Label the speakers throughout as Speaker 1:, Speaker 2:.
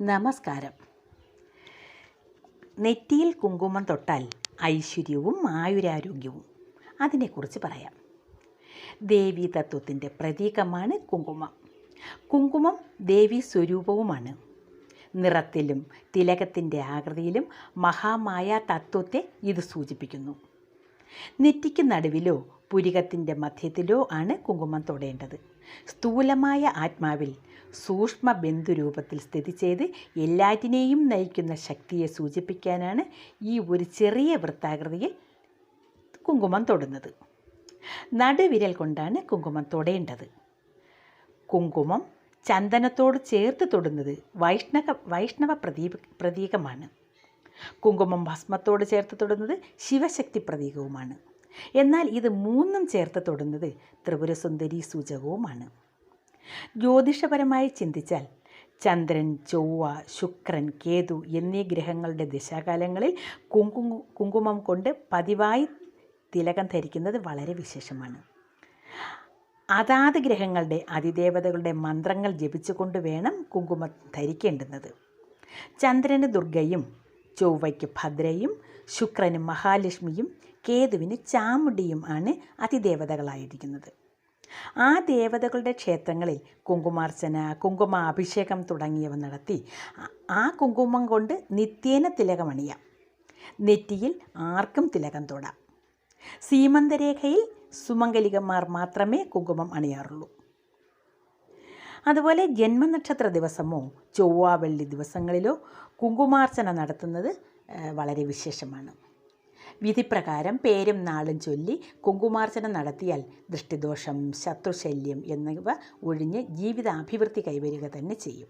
Speaker 1: നമസ്കാരം. നെറ്റിയിൽ കുങ്കുമം തൊട്ടാൽ ഐശ്വര്യവും ആയുരാരോഗ്യവും. അതിനെക്കുറിച്ച് പറയാം. ദേവീ തത്വത്തിന്റെ പ്രതീകമാണ് കുങ്കുമം. കുങ്കുമം ദേവീ സ്വരൂപവുമാണ്. നിറത്തിലും തിലകത്തിന്റെ ആകൃതിയിലും മഹാമായ തത്വത്തെ ഇത് സൂചിപ്പിക്കുന്നു. നെറ്റിക്ക് നടുവിലോ പുരികത്തിന്റെ മധ്യത്തിലോ ആണ് കുങ്കുമം തൊടേണ്ടത്. സ്ഥൂലമായ ആത്മാവിൽ സൂക്ഷ്മ ബന്ധുരൂപത്തിൽ സ്ഥിതി ചെയ്ത് എല്ലാറ്റിനെയും നയിക്കുന്ന ശക്തിയെ സൂചിപ്പിക്കാനാണ് ഈ ഒരു ചെറിയ വൃത്താകൃതിയിൽ കുങ്കുമം തൊടുന്നത്. നടുവിരൽ കൊണ്ടാണ് കുങ്കുമം തൊടേണ്ടത്. കുങ്കുമം ചന്ദനത്തോട് ചേർത്ത് തൊടുന്നത് വൈഷ്ണവ വൈഷ്ണവ പ്രതീപ പ്രതീകമാണ്. കുങ്കുമം ഭസ്മത്തോട് ചേർത്ത് തൊടുന്നത് ശിവശക്തി പ്രതീകവുമാണ്. എന്നാൽ ഇത് മൂന്നും ചേർത്ത് തൊടുന്നത് ത്രിപുരസുന്ദരി സൂചകവുമാണ്. ജ്യോതിഷപരമായി ചിന്തിച്ചാൽ ചന്ദ്രൻ ചൊവ്വ ശുക്രൻ കേതു എന്നീ ഗ്രഹങ്ങളുടെ ദിശാകാലങ്ങളിൽ കുങ്കുമ കുങ്കുമം കൊണ്ട് പതിവായി തിലകം ധരിക്കുന്നത് വളരെ വിശേഷമാണ്. അതാത് ഗ്രഹങ്ങളുടെ അതിദേവതകളുടെ മന്ത്രങ്ങൾ ജപിച്ചുകൊണ്ട് വേണം കുങ്കുമം ധരിക്കേണ്ടുന്നത്. ചന്ദ്രന് ദുർഗയും ചൊവ്വയ്ക്ക് ഭദ്രയും ശുക്രന് മഹാലക്ഷ്മിയും കേതുവിന് ചാമുണ്ടിയും ആണ് അതിദേവതകളായിരിക്കുന്നത്. ആ ദേവതകളുടെ ക്ഷേത്രങ്ങളിൽ കുങ്കുമാർച്ചന കുങ്കുമാഭിഷേകം തുടങ്ങിയവ നടത്തി ആ കുങ്കുമം കൊണ്ട് നിത്യേന തിലകമണിയാം നെറ്റിയിൽ ആർക്കും തിലകം തൊടാം. സീമന്തരേഖയിൽ സുമംഗലികന്മാർ മാത്രമേ കുങ്കുമം അണിയാറുള്ളൂ. അതുപോലെ ജന്മനക്ഷത്ര ദിവസമോ ചൊവ്വ വെള്ളി ദിവസങ്ങളിലോ കുങ്കുമാർച്ചന നടത്തുന്നത് വളരെ വിശേഷമാണ്. വിധിപ്രകാരം പേരും നാളും ചൊല്ലി കുങ്കുമാർച്ചന നടത്തിയാൽ ദൃഷ്ടിദോഷം ശത്രുശല്യം എന്നിവ ഒഴിഞ്ഞ് ജീവിതാഭിവൃദ്ധി കൈവരിക തന്നെ ചെയ്യും.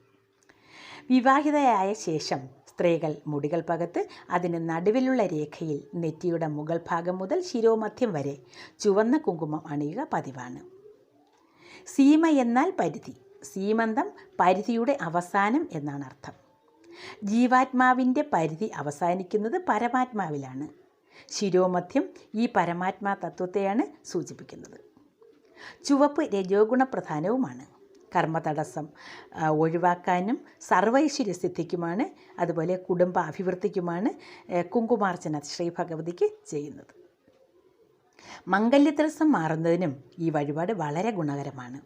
Speaker 1: വിവാഹിതയായ ശേഷം സ്ത്രീകൾ മുടികൾ പകത്ത് അതിന് നടുവിലുള്ള രേഖയിൽ നെറ്റിയുടെ മുകൾ ഭാഗം മുതൽ ശിരോമധ്യം വരെ ചുവന്ന കുങ്കുമം അണിയുക പതിവാണ്. സീമ എന്നാൽ പരിധി. സീമന്തം പരിധിയുടെ അവസാനം എന്നാണ് അർത്ഥം. ജീവാത്മാവിന്റെ പരിധി അവസാനിക്കുന്നത് പരമാത്മാവിലാണ്. ശിരോമധ്യം ഈ പരമാത്മാ തത്വത്തെയാണ് സൂചിപ്പിക്കുന്നത്. ചുവപ്പ് രജോഗുണപ്രധാനവുമാണ്. കർമ്മതടസ്സം ഒഴിവാക്കാനും സർവൈശ്വര്യ സിദ്ധിക്കുമാണ് അതുപോലെ കുടുംബ അഭിവൃദ്ധിക്കുമാണ് കുങ്കുമാർച്ചന ശ്രീ ഭഗവതിക്ക് ചെയ്യുന്നത്. മംഗല്യതടസ്സം മാറുന്നതിനും ഈ വഴിപാട് വളരെ ഗുണകരമാണ്.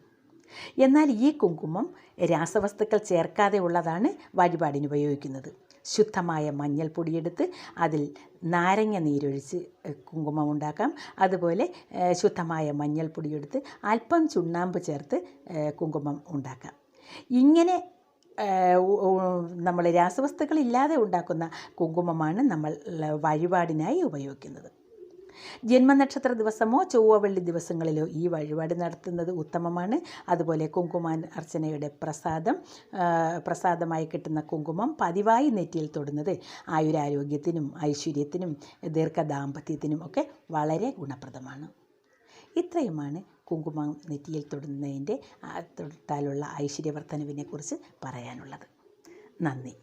Speaker 1: എന്നാൽ ഈ കുങ്കുമം രാസവസ്തുക്കൾ ചേർക്കാതെ ഉള്ളതാണ് വഴിപാടിന് ഉപയോഗിക്കുന്നത്. ശുദ്ധമായ മഞ്ഞൾപ്പൊടിയെടുത്ത് അതിൽ നാരങ്ങ നീരൊഴിച്ച് കുങ്കുമം ഉണ്ടാക്കാം. അതുപോലെ ശുദ്ധമായ മഞ്ഞൾപ്പൊടിയെടുത്ത് അല്പം ചുണ്ണാമ്പ് ചേർത്ത് കുങ്കുമം ഉണ്ടാക്കാം. ഇങ്ങനെ നമ്മൾ രാസവസ്തുക്കളില്ലാതെ ഉണ്ടാക്കുന്ന കുങ്കുമമാണ് നമ്മൾ വഴിപാടിനായി ഉപയോഗിക്കുന്നത്. ജന്മനക്ഷത്ര ദിവസമോ ചൊവ്വ വെള്ളി ദിവസങ്ങളിലോ ഈ വഴിപാട് നടത്തുന്നത് ഉത്തമമാണ്. അതുപോലെ കുങ്കുമാൻ അർച്ചനയുടെ പ്രസാദം പ്രസാദമായി കിട്ടുന്ന കുങ്കുമം പതിവായി നെറ്റിയിൽ തൊടുന്നത് ആയുരാരോഗ്യത്തിനും ഐശ്വര്യത്തിനും ദീർഘദാമ്പത്യത്തിനും ഒക്കെ വളരെ ഗുണപ്രദമാണ്. ഇത്രയുമാണ് കുങ്കുമം നെറ്റിയിൽ തൊടുന്നതിന്റെ തൊട്ടാലുള്ള ഐശ്വര്യവർദ്ധനവിനെക്കുറിച്ച് പറയാനുള്ളത്. നന്ദി.